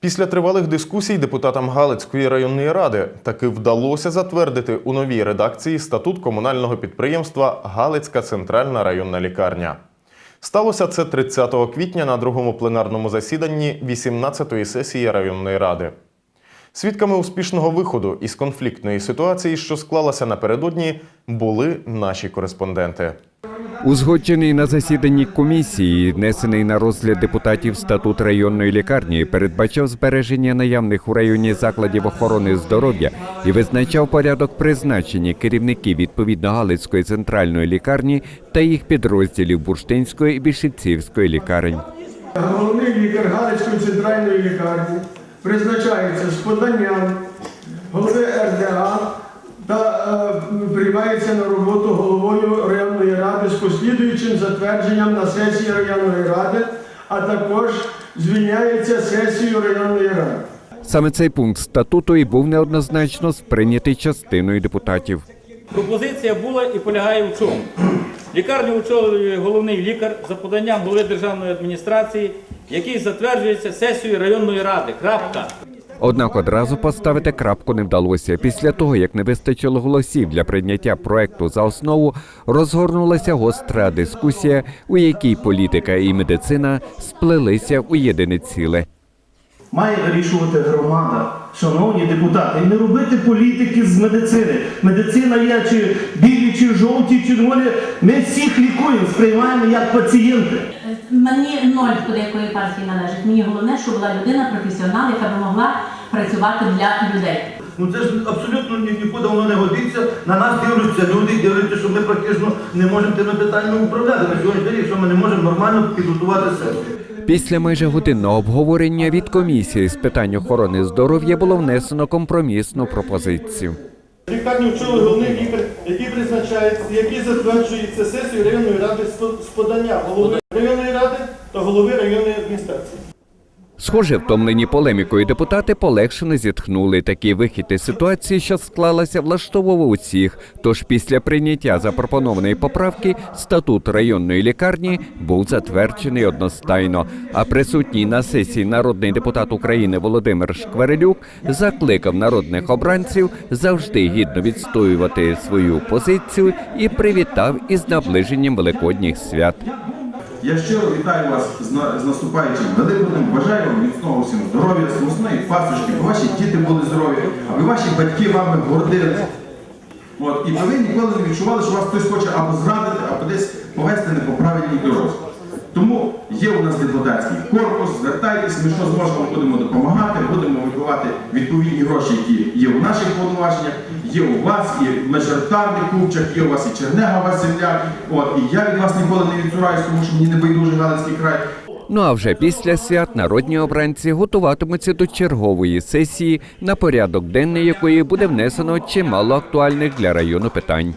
Після тривалих дискусій депутатам Галицької районної ради таки вдалося затвердити у новій редакції статут комунального підприємства Галицька центральна районна лікарня. Сталося це 30 квітня на другому пленарному засіданні 18-ї сесії районної ради. Свідками успішного виходу із конфліктної ситуації, що склалася напередодні, були наші кореспонденти. Узгоджений на засіданні комісії, внесений на розгляд депутатів статут районної лікарні, передбачав збереження наявних у районі закладів охорони здоров'я і визначав порядок призначення керівників відповідно Галицької центральної лікарні та їх підрозділів Бурштинської і Бішівцівської лікарень. Головний лікар Галицької центральної лікарні призначається з поданням голови РДА та е, приймається на роботу головою районної ради з послідуючим затвердженням на сесії районної ради, а також звільняється сесією районної ради. Саме цей пункт статуту і був неоднозначно сприйнятий частиною депутатів. Пропозиція була і полягає в чому? Лікарню очолює головний лікар за поданням голови державної адміністрації, який затверджується сесією районної ради. Крапка. Однак одразу поставити крапку не вдалося. Після того, як не вистачило голосів для прийняття проекту за основу, розгорнулася гостра дискусія, у якій політика і медицина сплелися у єдине ціле. Має вирішувати громада, шановні депутати, і не робити політики з медицини. Медицина є чи білі, чи жовті, чи червоні. Ми всіх лікуємо, сприймаємо як пацієнти. Мені ноль до якої партії належить. Мені головне, щоб була людина професіонал, яка би могла працювати для людей. Ну це ж абсолютно нікуди воно не годиться. На нас дивляться люди, дивляться, що ми практично не можемо тими питаннями управляти. На сьогодні день, якщо ми не можемо нормально підготувати сесію. Після майже годинного обговорення від комісії з питань охорони здоров'я було внесено компромісну пропозицію. Лікарню очолює головний лікар, який який затверджується сесією районної ради з подання голови районної ради та голови районної адміністрації. Схоже, втомлені полемікою депутати полегшено зітхнули. Такий вихід ситуації, що склалася, влаштовував усіх. Тож після прийняття запропонованої поправки статут районної лікарні був затверджений одностайно. А присутній на сесії народний депутат України Володимир Шкварилюк закликав народних обранців завжди гідно відстоювати свою позицію і привітав із наближенням великодніх свят. Я щиро вітаю вас з, на- з наступаючим Великоднем. Бажаю вам міцного всім здоров'я, смусної пасочки, бо ваші діти були здорові, аби ваші батьки вами гордились. От, і ви ніколи не відчували, що вас хтось хоче або зрадити, або десь повести не по правильній дорозі. Тому є у нас депутатський корпус, звертайтесь, ми що зможемо, будемо допомагати, будемо вибивати відповідні гроші, які є у наших повноваженнях, є у вас, і мажоритарний купчак, є у вас і Чернега Василя. От, і я від вас ніколи не відсураюсь, тому що мені не байдуже Галицький край. Ну а вже після свят народні обранці готуватимуться до чергової сесії, на порядок денний якої буде внесено чимало актуальних для району питань.